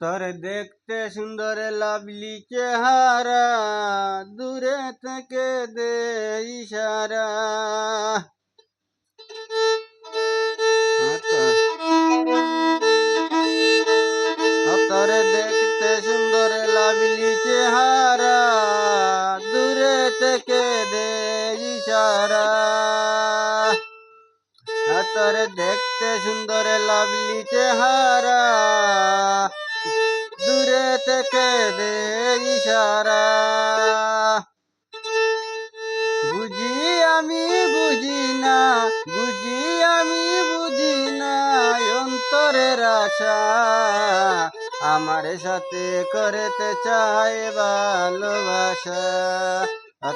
তোর দেখতে সুন্দর লাভলি চেহারা, দূরে থেকে দে ইশারা। তোর দেখতে সুন্দর লাভলি চেহারা, দূরে থেকে দে ইশারা। তোর দেখতে সুন্দর লাভলি চেহারা। দূরে থেকে দে ইশারা। বুঝি আমি বুঝি না, বুঝি আমি বুঝি না, অন্তরের আশা। আমার সাথে করতে চাই ভালোবাসা।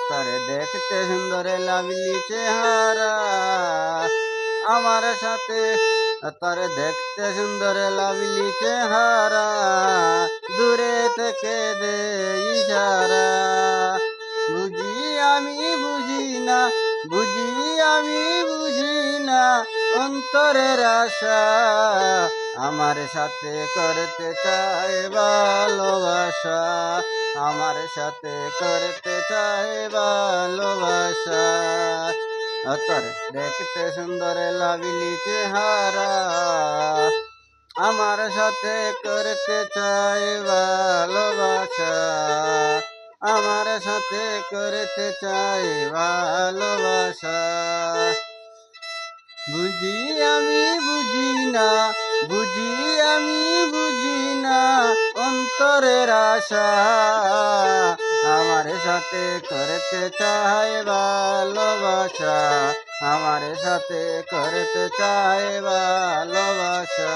তোর দেখতে সুন্দর লাভলি চেহারা। আমার সাথে। তোর দেখতে সুন্দর লাভলি চেহারা, দূরে থেকে দে ইশারা। বুঝি আমি বুঝি না বুঝি আমি বুঝি না অন্তরের আশা। আমার সাথে করতে চাই ভালোবাসা, আমার সাথে করতে চাই ভালোবাসা। তোর দেখতে সুন্দর লাগলি চেহারা। আমার সাথে করতে চাই ভালোবাসা। আমার সাথে করতে চাই ভালোবাসা। বুঝি আমি বুঝি না, বুঝি আমি বুঝি না অন্তরের আশা। আমার সাথে করতে চাই ভালোবাসা আমার সাথে করতে চায় ভালোবাসা।